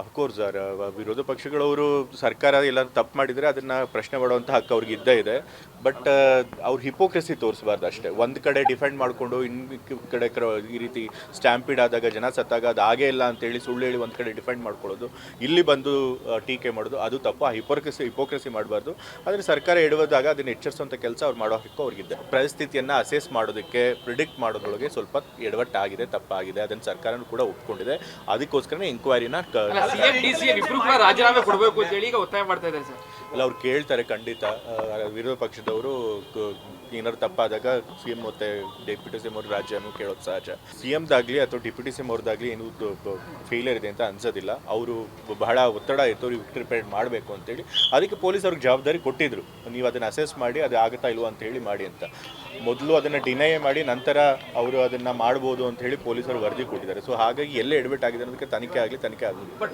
Of course sir. ವಿರೋಧ ಪಕ್ಷಗಳವರು ಸರ್ಕಾರ ಎಲ್ಲ ತಪ್ಪು ಮಾಡಿದರೆ ಅದನ್ನ ಪ್ರಶ್ನೆ ಮಾಡುವಂಥ ಹಕ್ಕು ಅವ್ರಿಗೆ ಇದ್ದೇ ಇದೆ. ಬಟ್ ಅವ್ರ ಹಿಪೋಕ್ರೆಸಿ ತೋರಿಸಬಾರ್ದು ಅಷ್ಟೇ. ಒಂದು ಕಡೆ ಡಿಫೆಂಡ್ ಮಾಡಿಕೊಂಡು ಇನ್ನು ಕಡೆ ಈ ರೀತಿ ಸ್ಟ್ಯಾಂಪಿಡ್ ಆದಾಗ ಜನ ಸತ್ತಾಗ ಅದು ಆಗೇ ಇಲ್ಲ ಅಂತೇಳಿ ಸುಳ್ಳು ಹೇಳಿ ಒಂದು ಕಡೆ ಡಿಫೆಂಡ್ ಮಾಡ್ಕೊಳ್ಳೋದು, ಇಲ್ಲಿ ಬಂದು ಟೀಕೆ ಮಾಡೋದು, ಅದು ತಪ್ಪು. ಆ ಹಿಪೋಕ್ರೆಸಿ ಹಿಪೋಕ್ರೆಸಿ ಮಾಡಬಾರ್ದು. ಆದರೆ ಸರ್ಕಾರ ಎಡವದಾಗ ಅದನ್ನು ಎಚ್ಚರಿಸುವಂಥ ಕೆಲಸ ಅವ್ರು ಮಾಡೋ ಹಕ್ಕು ಅವ್ರಿಗಿದೆ. ಪರಿಸ್ಥಿತಿಯನ್ನು ಅಸೆಸ್ ಮಾಡೋದಕ್ಕೆ ಪ್ರಿಡಿಕ್ಟ್ ಮಾಡೋದ್ರೊಳಗೆ ಸ್ವಲ್ಪ ಎಡವಟ್ಟಾಗಿದೆ, ತಪ್ಪಾಗಿದೆ. ಅದನ್ನು ಸರ್ಕಾರನೂ ಕೂಡ ಒಪ್ಕೊಂಡಿದೆ. ಅದಕ್ಕೋಸ್ಕರನೇ ಎಂಕ್ವೈರಿನ ರಾಜೀನಾಮೆ ಕೊಡಬೇಕು ಅಂತ ಈಗ ಒತ್ತಾಯ ಮಾಡ್ತಾ ಇದ್ದಾರೆ ಸರ್. ಅಲ್ಲ, ಅವ್ರು ಕೇಳ್ತಾರೆ ಖಂಡಿತ. ವಿರೋಧ ಪಕ್ಷದವರು ಏನಾದ್ರು ತಪ್ಪಾದಾಗ ಸಿ ಎಂ ಮತ್ತೆ ಡೆಪ್ಯೂಟಿ ಸಿ ಎಂ ಅವ್ರ ರಾಜ್ಯನೂ ಕೇಳೋದು ಸಹಜ. ಸಿ ಎಂದಾಗಲಿ ಅಥವಾ ಡೆಪ್ಯೂಟಿ ಸಿ ಎಂ ಅವ್ರದ್ದಾಗಲಿ ಏನು ಫೇಲಿಯರ್ ಇದೆ ಅಂತ ಅನ್ಸೋದಿಲ್ಲ. ಅವರು ಬಹಳ ಒತ್ತಡ ಇತ್ತು ಅವ್ರಿಗೆ ಪ್ರಿಪೇರ್ ಮಾಡಬೇಕು ಅಂತೇಳಿ. ಅದಕ್ಕೆ ಪೊಲೀಸ್ ಅವ್ರಿಗೆ ಜವಾಬ್ದಾರಿ ಕೊಟ್ಟಿದ್ರು. ನೀವು ಅದನ್ನು ಅಸೆಸ್ ಮಾಡಿ, ಅದು ಆಗುತ್ತಾ ಇಲ್ವೋ ಅಂತ ಹೇಳಿ ಮಾಡಿ ಅಂತ. ಮೊದಲು ಅದನ್ನು ಡಿನೈ ಮಾಡಿ, ನಂತರ ಅವರು ಅದನ್ನು ಮಾಡ್ಬೋದು ಅಂತ ಹೇಳಿ ಪೊಲೀಸರು ವರದಿ ಕೊಟ್ಟಿದ್ದಾರೆ. ಸೊ ಹಾಗಾಗಿ ಎಲ್ಲೇ ಎಡ್ಮಿಟ್ ಆಗಿದೆ ಅನ್ನೋದಕ್ಕೆ ತನಿಖೆ ಆಗಲಿ ತನಿಖೆ ಆಗಲಿ